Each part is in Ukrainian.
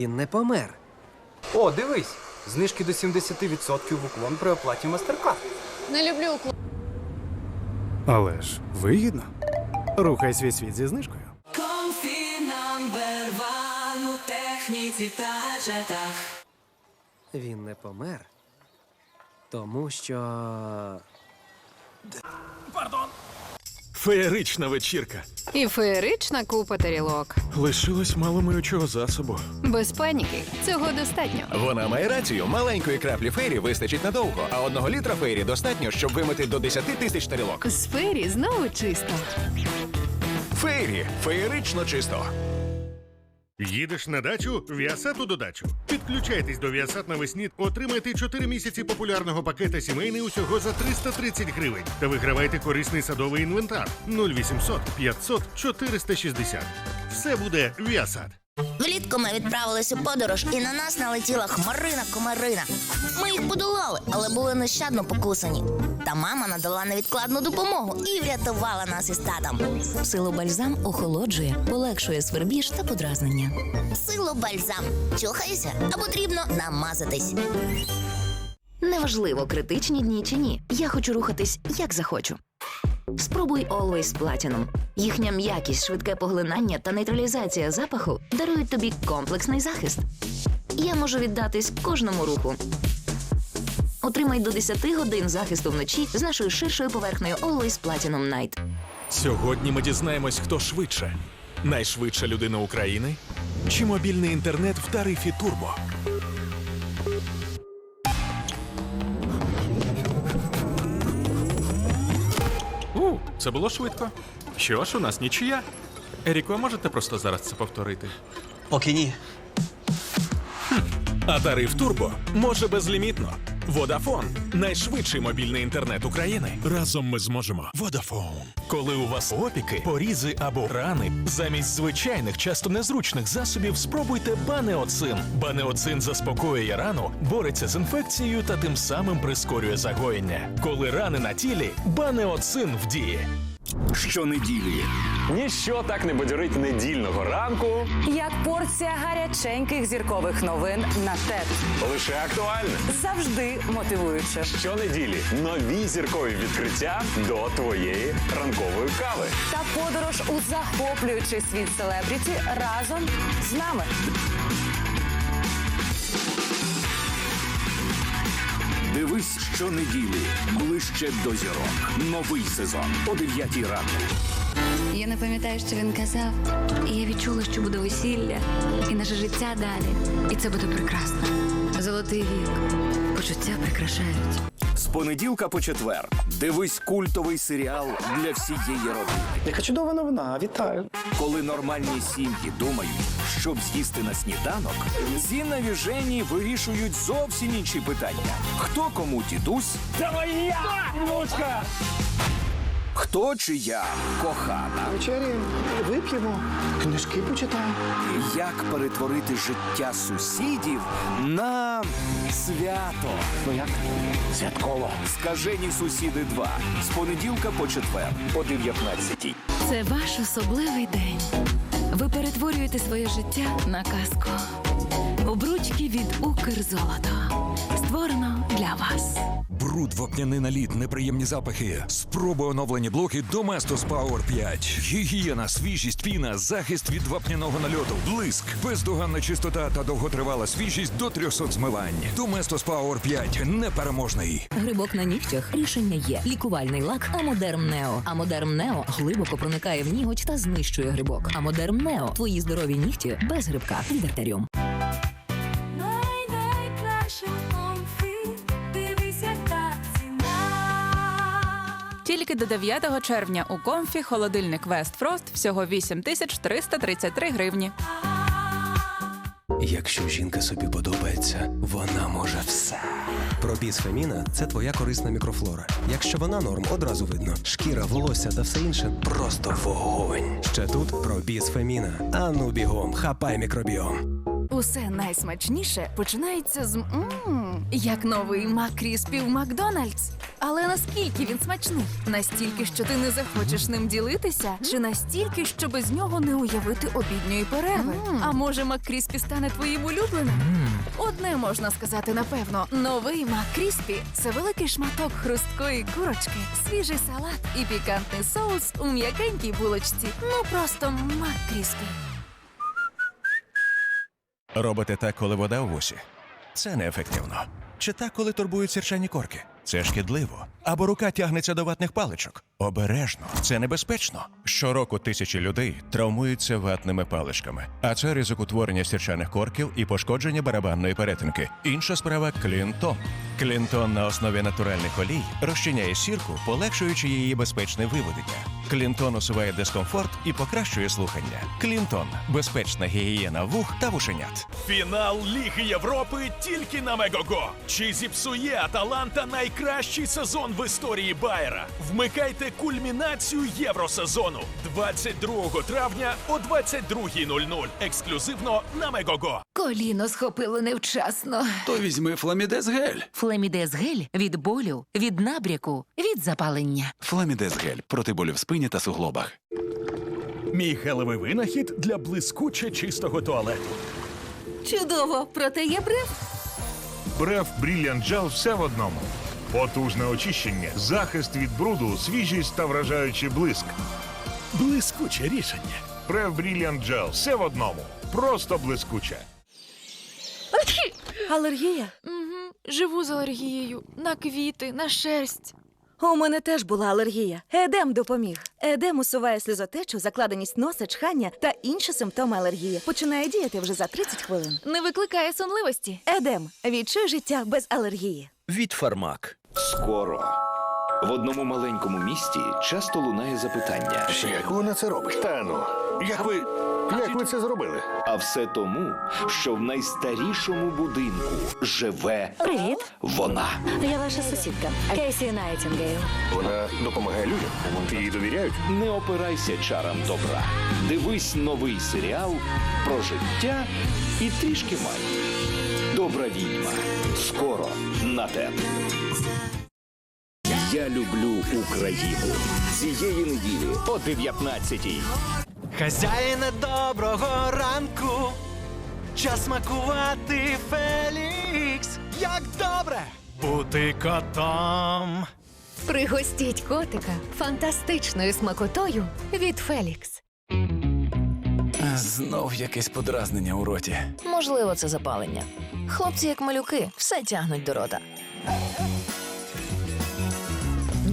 Він не помер. О, дивись! Знижки до 70% в уклон при оплаті MasterCard. Не люблю уклон. Але ж вигідно. Рухай свій світ зі знижкою. У техніці та гаджетах. Він не помер. Тому що. Феєрична вечірка. І феєрична купа тарілок. Лишилось мало миючого засобу. Без паніки. Цього достатньо. Вона має рацію. Маленької краплі фейрі вистачить надовго, а одного літра фейрі достатньо, щоб вимити до 10 тисяч тарілок. З фері знову чисто. Фейрі феєрично чисто. Їдеш на дачу? Віасату додачу. Підключайтесь до Віасат навесні, отримайте 4 місяці популярного пакета сімейний усього за 330 гривень. Та вигравайте корисний садовий інвентар 0800 500 460. Все буде Віасат. Влітку ми відправились у подорож, і на нас налетіла хмарина комарина. Ми їх подолали, але були нещадно покусані. Та мама надала невідкладну допомогу і врятувала нас із татом. Силу бальзам охолоджує, полегшує свербіж та подразнення. Силу бальзам. Чухайся, а потрібно намазатись. Неважливо, критичні дні чи ні. Я хочу рухатись як захочу. Спробуй Always Platinum. Їхня м'якість, швидке поглинання та нейтралізація запаху дарують тобі комплексний захист. Я можу віддатись кожному руху. Отримай до 10 годин захисту вночі з нашою ширшою поверхнею Always Platinum Night. Сьогодні ми дізнаємось, хто швидше. Найшвидша людина України чи мобільний інтернет в тарифі Турбо. Це було швидко. Що ж, у нас нічия. Еріко, можете просто зараз це повторити? Поки ні. А тариф Турбо може безлімітно. Водафон найшвидший мобільний інтернет України. Разом ми зможемо. Водафон. Коли у вас опіки, порізи або рани, замість звичайних, часто незручних засобів спробуйте Банеоцин. Банеоцин заспокоює рану, бореться з інфекцією та тим самим прискорює загоєння. Коли рани на тілі, Банеоцин в дії. Щонеділі Ніщо так не бадьорить недільного ранку. Як порція гаряченьких зіркових новин на ТЕТ. Лише актуальне. Завжди мотивуюче. Щонеділі нові зіркові відкриття до твоєї ранкової кави. Та подорож у захоплюючий світ селебріті разом з нами. Дивись щонеділі ближче до зірок. Новий сезон о 9 ранку. Я не пам'ятаю, що він казав. І я відчула, що буде весілля, і наше життя далі. І це буде прекрасно. Золотий вік. Почуття прикрашають. З понеділка по четвер. Дивись культовий серіал для всієї родини. Яка чудова новина, вітаю. Коли нормальні сім'ї думають, щоб з'їсти на сніданок, зі навіжені вирішують зовсім інші питання. Хто кому дідусь? Це моя внучка! Хто чия кохана? Вечері вип'ємо, книжки почитаємо. І Як перетворити життя сусідів на свято? Ну як? Святково. Скажені сусіди 2. З понеділка по четвер о 19 Це ваш особливий день. Ви перетворюєте своє життя на казку. Обручки від Укрзолото. Створено для вас. Бруд, вапняний наліт, неприємні запахи. Спроби оновлені блоки Domestos Power 5. Гігієна, свіжість, піна, захист від вапняного нальоту, блиск, бездоганна чистота та довготривала свіжість до 300 змивань. Domestos Power 5 непереможний. Грибок на нігтях рішення є. Лікувальний лак Амодерм Нео. Амодерм Нео глибоко проникає в ніготь та знищує грибок. Амодерм Нео твої здорові нігті без грибка від артеріум. Тільки до 9 червня у комфі холодильник West Frost всього 8333 гривні. Якщо жінка собі подобається, вона може все. Пробіз Феміна це твоя корисна мікрофлора. Якщо вона норм, одразу видно. Шкіра, волосся та все інше просто вогонь. Ще тут пробіз Феміна. Ану бігом, хапай мікробіом. Усе найсмачніше починається з мм, як новий Макріспі в Макдональдс. Але наскільки він смачний? Настільки, що ти не захочеш ним ділитися, чи настільки, що без нього не уявити обідньої перерви? А може, Макріспі стане твоїм улюбленим? Одне можна сказати напевно: новий Макріспі це великий шматок хрусткої курочки, свіжий салат і пікантний соус у м'якенькій булочці. Ну просто Макріспі. Робите так, коли вода у вусі? Це неефективно. Чи так, коли турбують сірчані корки? Це шкідливо. Або рука тягнеться до ватних паличок. Обережно, це небезпечно. Щороку тисячі людей травмуються ватними паличками, а це ризик утворення сірчаних корків і пошкодження барабанної перетинки. Інша справа клінтон. Клінтон на основі натуральних олій розчиняє сірку, полегшуючи її безпечне виведення. Клінтон усуває дискомфорт і покращує слухання. Клінтон безпечна гігієна вух та вушенят. Фінал Ліги Європи тільки на Мегого. Чи зіпсує Аталанта найкращий сезон в історії Байера? Вмикайте кульмінацію євросезону 22 травня о 22.00. Ексклюзивно на Мегого. Коліно схопило невчасно. То візьми фламідез гель. Флемідез гель від болю, від набряку, від запалення. Фламідез гель проти болю в спині та суглобах. Мій гелевий винахід для блискуче чистого туалету. Чудово, проте є бриф. Бреф Brilliant Gel все в одному. Потужне очищення, захист від бруду, свіжість та вражаючий блиск. Блискуче рішення. Бреф Brilliant Gel все в одному. Просто блискуче. Алергія? Угу. Живу з алергією на квіти, на шерсть. У мене теж була алергія. Едем допоміг. Едем усуває сльозотечу, закладеність носа, чхання та інші симптоми алергії. Починає діяти вже за 30 хвилин. Не викликає сонливості. Едем. Відчуй життя без алергії. Від Фармак. Скоро. В одному маленькому місті часто лунає запитання. Як вона це робить? Та ну, як ви. Як ви це зробили? А все тому, що в найстарішому будинку живе Привіт. вона. Я ваша сусідка Кейсі Найтінгейл. Вона допомагає людям. Їй довіряють. Не опирайся чарам добра. Дивись новий серіал про життя і трішки магії. Добра відьма. Скоро на ТЕТ. Я люблю Україну. Цієї неділі о 19-й. Хазяїне доброго ранку. Час смакувати Фелікс. Як добре бути котом. Пригостіть котика фантастичною смакотою від Фелікс. Знов якесь подразнення у роті. Можливо, це запалення. Хлопці, як малюки, все тягнуть до рота.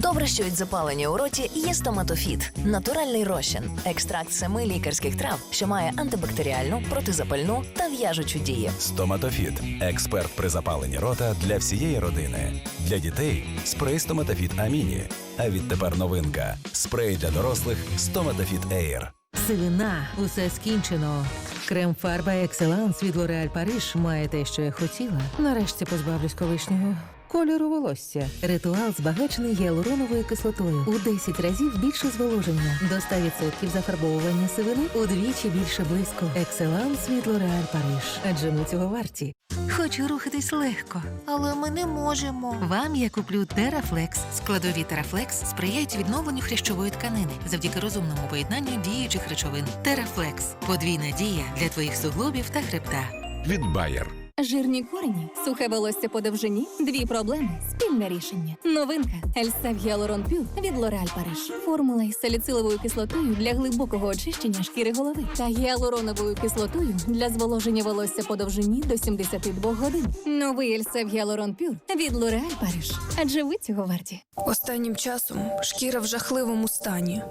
Добре, що від запалення у роті є стоматофіт натуральний розчин, екстракт семи лікарських трав, що має антибактеріальну, протизапальну та в'яжучу дію. Стоматофіт експерт при запаленні рота для всієї родини. Для дітей спрей Стоматофіт Аміні. А відтепер новинка спрей для дорослих Стоматофіт Ейр. Сивина, усе скінчено. Крем фарба Екселанс від L'Oréal Париж має те, що я хотіла. Нарешті позбавлюсь колишнього кольору волосся. Ритуал збагачений гіалуроновою кислотою. У 10 разів більше зволоження. До 100% зафарбовування сивини удвічі більше блиску. Екселанс від L'Oréal Париж. Адже ми цього варті. Хочу рухатись легко. Але ми не можемо. Вам я куплю Терафлекс. Складові Терафлекс сприяють відновленню хрящової тканини завдяки розумному поєднанню діючих речовин. Терафлекс подвійна дія для твоїх суглобів та хребта. Від Bayer. Жирні корені, сухе волосся по довжині, дві проблеми, спільне рішення. Новинка Ельсев Гіалурон Пюр від L'Oréal Париж. Формула із саліциловою кислотою для глибокого очищення шкіри голови та гіалуроновою кислотою для зволоження волосся по довжині до 72 годин. Новий Ельсев Гіалурон Пюр від L'Oréal Париж. Адже ви цього варті. Останнім часом шкіра в жахливому стані.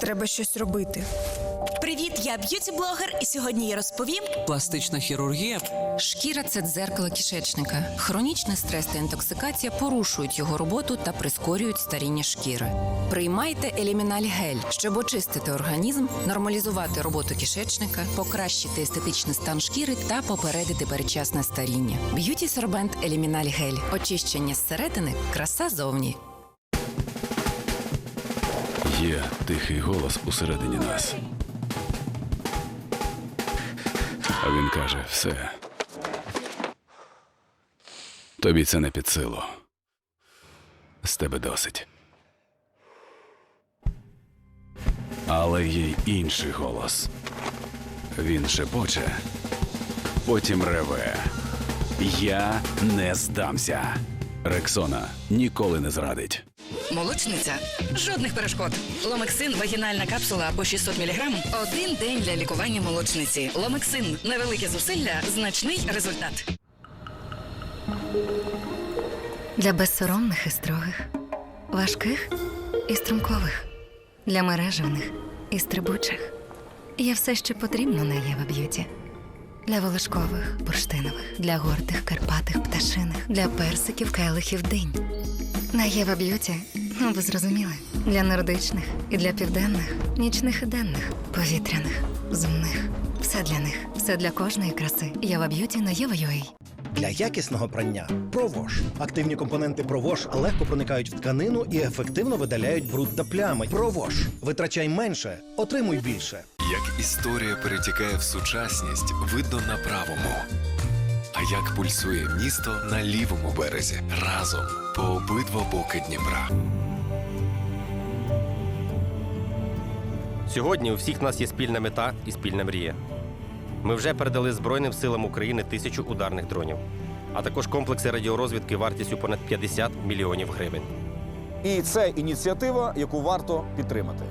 Треба щось робити. Привіт, я б'юті-блогер, і сьогодні я розповім. Пластична хірургія. Шкіра це дзеркало кишечника. Хронічний стрес та інтоксикація порушують його роботу та прискорюють старіння шкіри. Приймайте еліміналь гель, щоб очистити організм, нормалізувати роботу кишечника, покращити естетичний стан шкіри та попередити передчасне старіння. Б'юті сорбент еліміналь гель. Очищення зсередини, краса зовні. Є тихий голос усередині нас. А він каже: все. Тобі це не під силу. З тебе досить. Але є інший голос. Він шепоче, потім реве. Я не здамся. Рексона ніколи не зрадить. Молочниця. Жодних перешкод. Ломексин вагінальна капсула по 600 мг. Один день для лікування молочниці. Ломексин. Невелике зусилля, значний результат. Для безсоромних і строгих, важких і струмкових, для мережевних і стрибучих. Є все, що потрібно на Єва Б'юті. Для волошкових, бурштинових, для гордих, карпатих, пташиних, для персиків, келихів, динь. На Єва Б'юті, ну ви зрозуміли, для нордичних і для південних, нічних і денних, повітряних, земних. Все для них, все для кожної краси. Єва Б'юті на Єва.ua. Для якісного прання провож. Активні компоненти провож легко проникають в тканину і ефективно видаляють бруд та плями. Провож. Витрачай менше, отримуй більше. Як історія перетікає в сучасність, видно на правому. А як пульсує місто на лівому березі разом по обидва боки Дніпра. Сьогодні у всіх нас є спільна мета і спільна мрія. Ми вже передали Збройним силам України тисячу ударних дронів, а також комплекси радіорозвідки вартістю понад 50 мільйонів гривень. І це ініціатива, яку варто підтримати.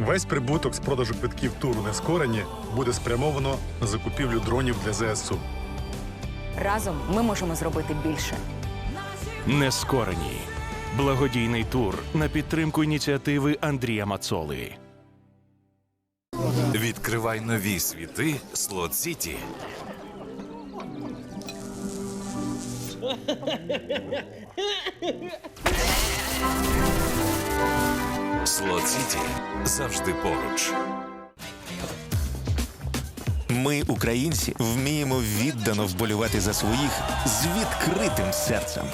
Весь прибуток з продажу квитків туру Нескорені буде спрямовано на закупівлю дронів для ЗСУ. Разом ми можемо зробити більше. Нескорені. Благодійний тур на підтримку ініціативи Андрія Мацоли. Відкривай нові світи Слот Сіті. Слот Сіті завжди поруч. Ми, українці, вміємо віддано вболювати за своїх з відкритим серцем.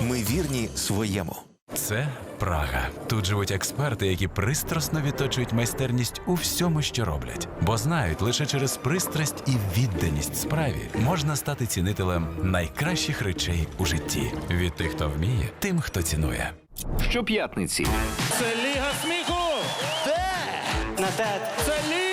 Ми вірні своєму. Це Прага. Тут живуть експерти, які пристрасно відточують майстерність у всьому, що роблять, бо знають, лише через пристрасть і відданість справі можна стати цінителем найкращих речей у житті. Від тих, хто вміє, тим, хто цінує. Щоп'ятниці Це Ліга сміху! Де? На тет. Це Ліга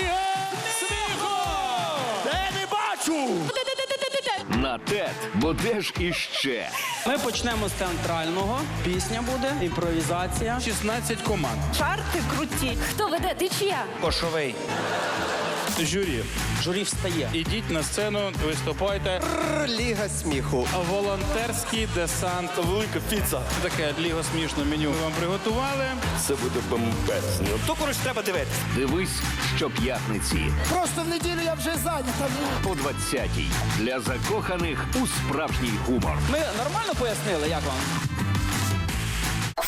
не на ТЕТ, бо де ж іще? Ми почнемо з центрального. Пісня буде, імпровізація. 16 команд. Чарти круті. Хто веде? Ти чия? Кошовий. Журі. Журі встає. Ідіть на сцену, виступайте. Ліга сміху. Волонтерський десант. Велика піца. Таке ліго смішне меню. Ми вам приготували. Це буде бомбезно. То коротше треба дивитися. Дивись щоп'ятниці Просто в неділю я вже зайнята. о 20-й. Для закоханих у справжній гумор. Ми нормально пояснили, як вам?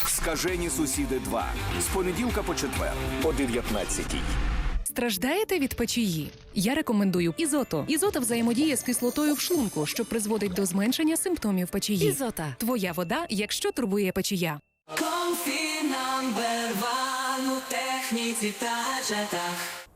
Скажені сусіди 2. З понеділка по четвер о 19-й. Страждаєте від печії? Я рекомендую ізото. Ізота взаємодіє з кислотою в шлунку, що призводить до зменшення симптомів печії. Ізота твоя вода, якщо турбує печія. Комфінамбервану у техніці та джетах.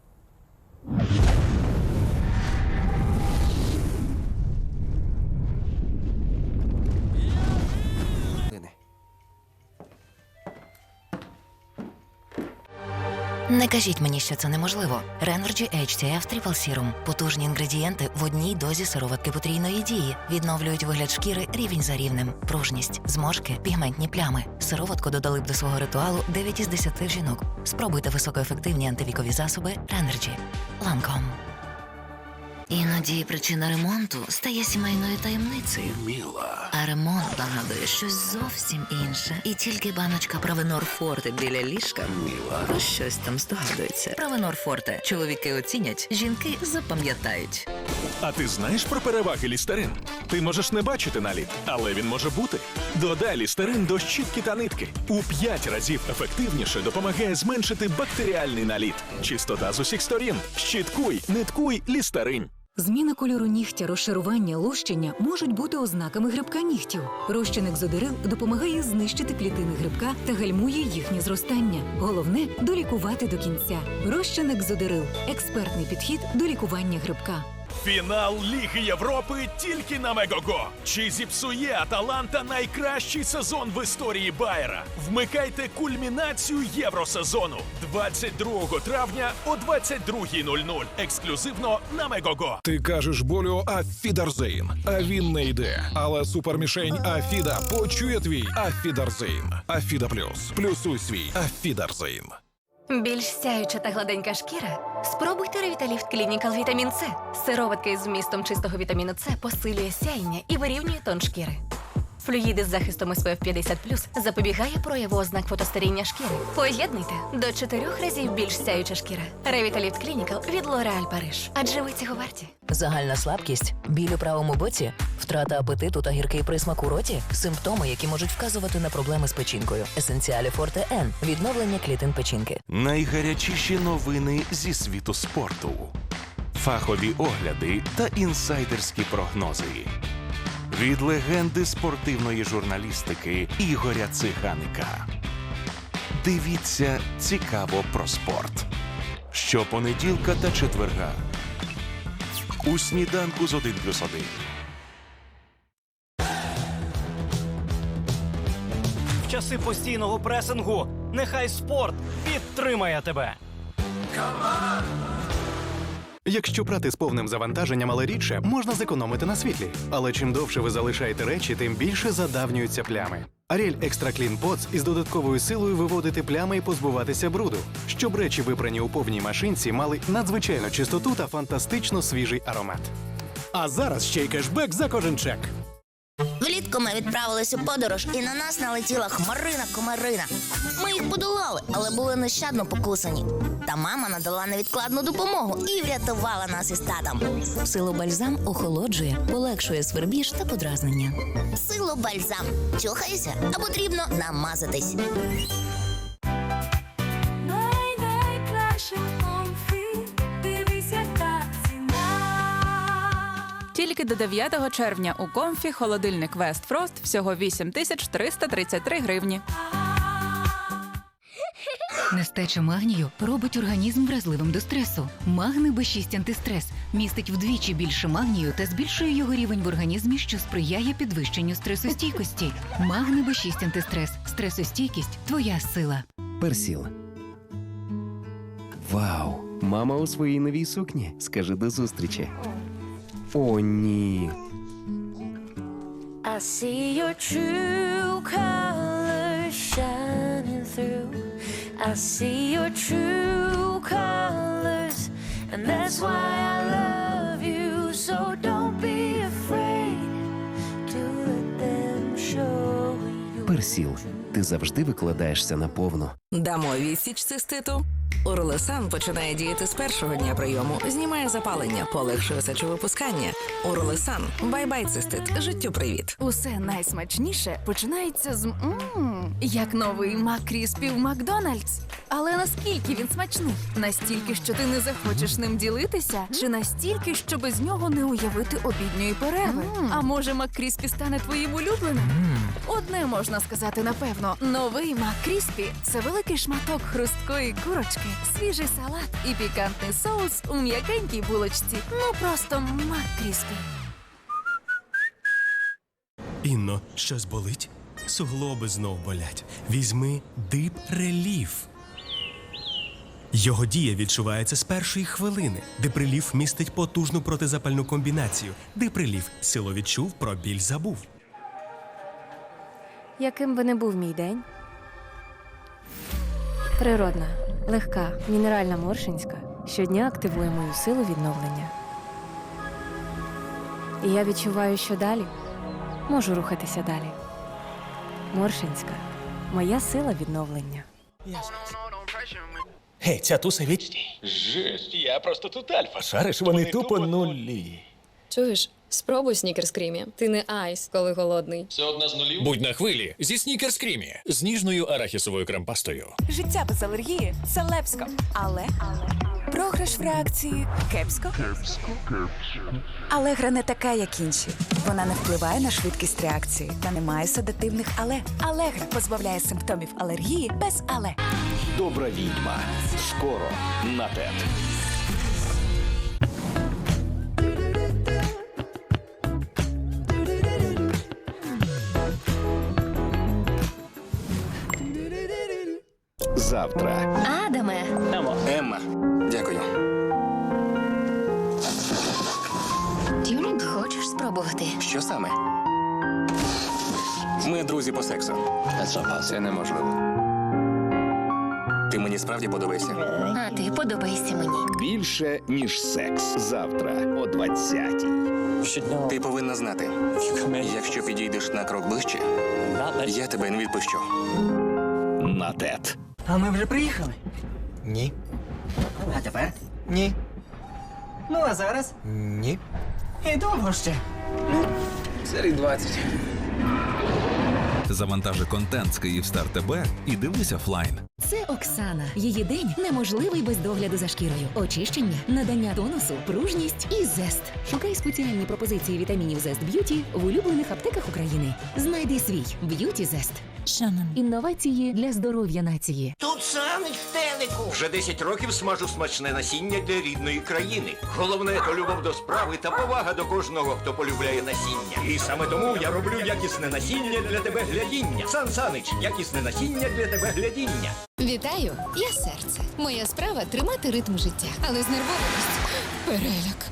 Не кажіть мені, що це неможливо. Renergy HTF Triple Serum – потужні інгредієнти в одній дозі сироватки потрійної дії. Відновлюють вигляд шкіри рівень за рівнем, пружність, зморшки, пігментні плями. Сироватку додали б до свого ритуалу 9 із 10 жінок. Спробуйте високоефективні антивікові засоби Renergy. Lancome. Іноді причина ремонту стає сімейною таємницею. Міла. А ремонт нагадує щось зовсім інше. І тільки баночка Правенор Форте біля ліжка Міла. про щось там здогадується. Правенор Форте. Чоловіки оцінять, жінки запам'ятають. А ти знаєш про переваги лістерин? Ти можеш не бачити наліт, але він може бути. Додай лістерин до щітки та нитки. У п'ять разів ефективніше допомагає зменшити бактеріальний наліт. Чистота з усіх сторін. Щіткуй, ниткуй, лістерин. Зміна кольору нігтя, розшарування, лущення можуть бути ознаками грибка нігтів. Розчин екзодерил допомагає знищити клітини грибка та гальмує їхнє зростання. Головне долікувати до кінця. Розчин екзодерил експертний підхід до лікування грибка. Фінал Ліги Європи тільки на Мегого. Чи зіпсує Аталанта найкращий сезон в історії Байера? Вмикайте кульмінацію євросезону 22 травня о 22.00. Ексклюзивно на Мегого. Ти кажеш болю Афідарзейн, а він не йде. Але супермішень Афіда почує твій Афідарзейн. Афіда Плюс. Плюсуй свій Афідарзейн. Більш сяюча та гладенька шкіра? Спробуйте Ревіталіфт Клінікал Вітамін С. Сироватка із змістом чистого вітаміну С посилює сяєння і вирівнює тон шкіри. Флюїди з захистом SPF 50 запобігає прояву ознак фотостаріння шкіри. Поєднуйте до чотирьох разів більш сяюча шкіра. Ревіталіфт Клінікал від L'Oréal Париж. Адже ви цього варті. Загальна слабкість, біль у правому боці, втрата апетиту та гіркий присмак у роті симптоми, які можуть вказувати на проблеми з печінкою. Есенціалі Форте Н відновлення клітин печінки. Найгарячіші новини зі світу спорту, фахові огляди та інсайдерські прогнози. Від легенди спортивної журналістики Ігоря Циганика. Дивіться цікаво про спорт. Щопонеділка та четверга. У сніданку з 1 плюс 1. В часи постійного пресингу нехай спорт підтримає тебе. Якщо прати з повним завантаженням, але рідше, можна зекономити на світлі. Але чим довше ви залишаєте речі, тим більше задавнюються плями. Аріель Екстра Клін Поц із додатковою силою виводити плями і позбуватися бруду, щоб речі, випрані у повній машинці, мали надзвичайну чистоту та фантастично свіжий аромат. А зараз ще й кешбек за кожен чек. Влітку ми відправились у подорож, і на нас налетіла хмарина комарина. Ми їх подолали, але були нещадно покусані. Та мама надала невідкладну допомогу і врятувала нас із татом. Силобальзам охолоджує, полегшує свербіж та подразнення. Сило бальзам. Чухайся, а потрібно намазатись. Тільки до 9 червня у комфі холодильник West Frost всього 8333 гривні. Нестача магнію робить організм вразливим до стресу. Магни Б6 антистрес містить вдвічі більше магнію та збільшує його рівень в організмі, що сприяє підвищенню стресостійкості. Магни Б6 антистрес. Стресостійкість твоя сила. Персіл. Вау! Мама у своїй новій сукні. Скажи до зустрічі. О, ні. I see your true colors shining through. I see your true colors, and that's why I love you. So don't be afraid to let them show you. Персіл. Ти завжди викладаєшся наповну. Дамо відсіч циститу. Уролесан починає діяти з першого дня прийому, знімає запалення, полегшує сечовипускання. Уролесан. Бай-бай, цистит. Життю привіт. Усе найсмачніше починається з м як новий Мак Кріспі в Макдональдс. Але наскільки він смачний? Настільки, що ти не захочеш ним ділитися, чи настільки, що без нього не уявити обідньої перерви? А може, Мак Кріспі стане твоїм улюбленим? Одне можна сказати напевно: новий Мак Кріспі це великий шматок хрусткої курочки, свіжий салат і пікантний соус у м'якенькій булочці. Ну просто Мак Кріспі. Інно, щось болить? Суглоби знов болять. Візьми дип реліф. Його дія відчувається з першої хвилини. Диприліф містить потужну протизапальну комбінацію. Диприліф силу відчув, про біль забув. Яким би не був мій день. Природна, легка, мінеральна моршинська щодня активує мою силу відновлення. І я відчуваю, що далі можу рухатися далі. Моршинська моя сила відновлення. Гей, ця туса від... Жесть, я просто тут альфа. Шариш, вони тупо нулі. Чуєш, спробуй снікерс крімі. Ти не айс, коли голодний. Це одна з нулів? Будь на хвилі зі Снікерс Крімі з ніжною арахісовою кремпастою. Життя без алергії це лепсько. Але програш в реакції кепсько. Алегра не така, як інші. Вона не впливає на швидкість реакції та не має седативних але. Алегра позбавляє симптомів алергії без але. Добра відьма. Скоро на ТЕТ. Завтра. Адаме. Емма, дякую. Тюрінг, хочеш спробувати? Що саме? Ми друзі по сексу. Це неможливо. Ти мені справді подобаєшся? А ти подобаєшся мені. Більше, ніж секс. Завтра о 20-й. Ти повинна знати. Якщо підійдеш на крок ближче, я тебе не відпущу. На тет. А ми вже приїхали? Ні. А тепер? Ні. Ну, а зараз? Ні. І довго ще. Серій 20. Завантажи контент з Київстар ТБ і дивись офлайн. Це Оксана. Її день неможливий без догляду за шкірою. Очищення, надання тонусу, пружність і зест. Шукай спеціальні пропозиції вітамінів Зест Б'юті в улюблених аптеках України. Знайди свій Б'юті Зест. Шанан. Інновації для здоров'я нації. Тут саміч в телеку. Вже 10 років смажу смачне насіння для рідної країни. Головне то любов до справи та повага до кожного, хто полюбляє насіння. І саме тому я роблю якісне насіння для тебе глядіння. Сан Санич, якісне насіння для тебе глядіння. Вітаю, я серце. Моя справа тримати ритм життя, але знервованість, переляк,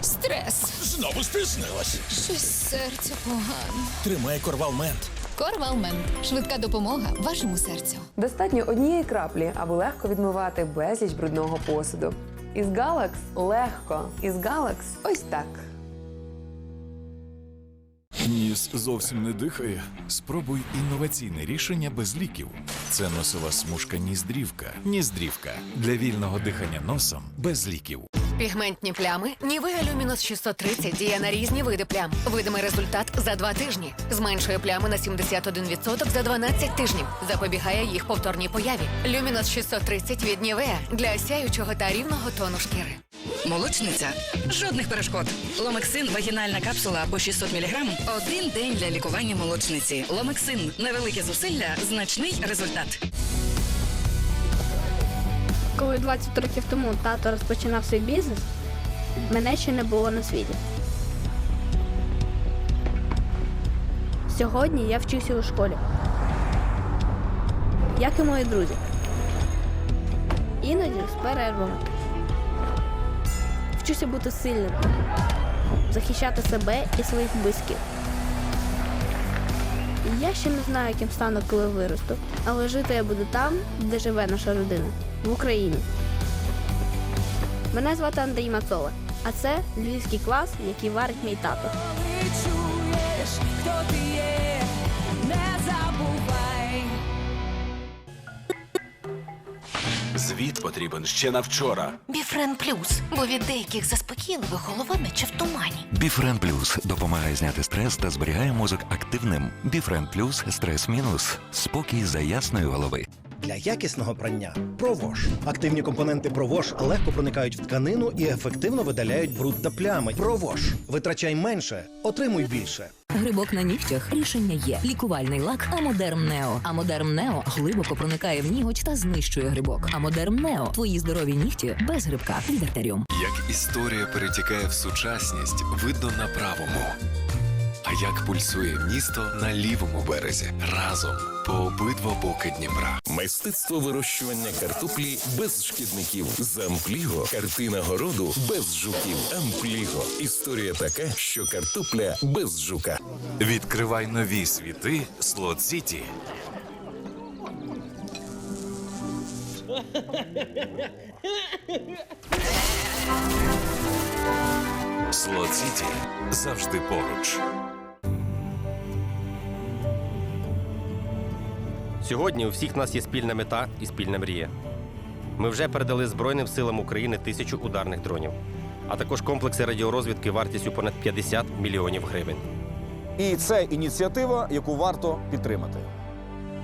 стрес. Знову стиснилась. Щось серце погано. Тримай корвалмент. Корвалмент. Швидка допомога вашому серцю. Достатньо однієї краплі, аби легко відмивати безліч брудного посуду. Із Galax легко. Із Galax ось так. Ніс зовсім не дихає. Спробуй інноваційне рішення без ліків. Це носова смужка ніздрівка. Ніздрівка для вільного дихання носом без ліків. Пігментні плями Нівеа Люмінус 630 діє на різні види плям. Видимий результат за два тижні. Зменшує плями на 71% за 12 тижнів. Запобігає їх повторній появі. Люмінус 630 від Нівеа для сяючого та рівного тону шкіри. Молочниця. Жодних перешкод. Ломексин вагінальна капсула по 600 мг. Один день для лікування молочниці. Ломексин невелике зусилля, значний результат. Коли 20 років тому тато розпочинав свій бізнес, мене ще не було на світі. Сьогодні я вчуся у школі, як і мої друзі. Іноді з перервами. Вчуся бути сильним, захищати себе і своїх близьких. Я ще не знаю, яким стану, коли виросту, але жити я буду там, де живе наша родина, в Україні. Мене звати Андрій Мацола, а це львівський клас, який варить мій тато. Звіт потрібен ще на вчора. Біфрен плюс, бо від деяких заспокійливих голова наче в тумані. Біфрен Плюс допомагає зняти стрес та зберігає мозок активним. Біфрен Плюс стрес мінус. Спокій за ясної голови. Для якісного прання провош. Активні компоненти провош легко проникають в тканину і ефективно видаляють бруд та плями. Провош. Витрачай менше, отримуй більше. Грибок на нігтях рішення є. Лікувальний лак Амодерм Нео. Амодерм Нео глибоко проникає в ніготь та знищує грибок. Амодерм Нео твої здорові нігті без грибка. Від. Як історія перетікає в сучасність, видно на правому. А як пульсує місто на лівому березі разом по обидва боки Дніпра. Мистецтво вирощування картоплі без шкідників. З Ампліго картина городу без жуків. Ампліго. Історія така, що картопля без жука. Відкривай нові світи Слот Сіті. Слот Сіті завжди поруч. Сьогодні у всіх нас є спільна мета і спільна мрія. Ми вже передали Збройним силам України тисячу ударних дронів, а також комплекси радіорозвідки вартістю понад 50 мільйонів гривень. І це ініціатива, яку варто підтримати.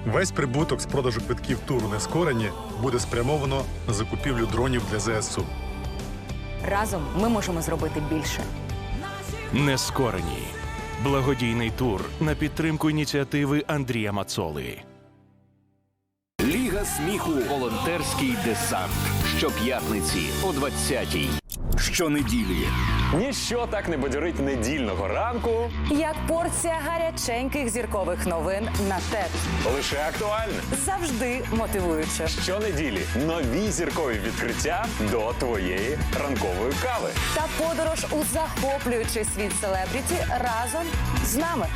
Весь прибуток з продажу квитків туру Нескорені буде спрямовано на закупівлю дронів для ЗСУ. Разом ми можемо зробити більше. Нескорені. Благодійний тур на підтримку ініціативи Андрія Мацоли. Сміху. Волонтерський десант. Щоп'ятниці о 20-й. Щонеділі Ніщо так не бадьорить недільного ранку. Як порція гаряченьких зіркових новин на ТЕТ. Лише актуальне. Завжди мотивуюче. Щонеділі нові зіркові відкриття до твоєї ранкової кави. Та подорож у захоплюючий світ селебріті разом з нами.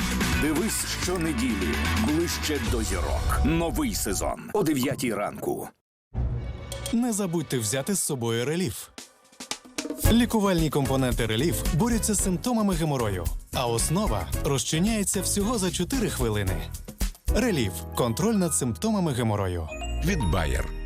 дивись щонеділі ближче до зірок. Новий сезон о 9 ранку. Не забудьте взяти з собою реліф. Лікувальні компоненти реліф борються з симптомами геморою, а основа розчиняється всього за 4 хвилини. Реліф контроль над симптомами геморою. Від Bayer.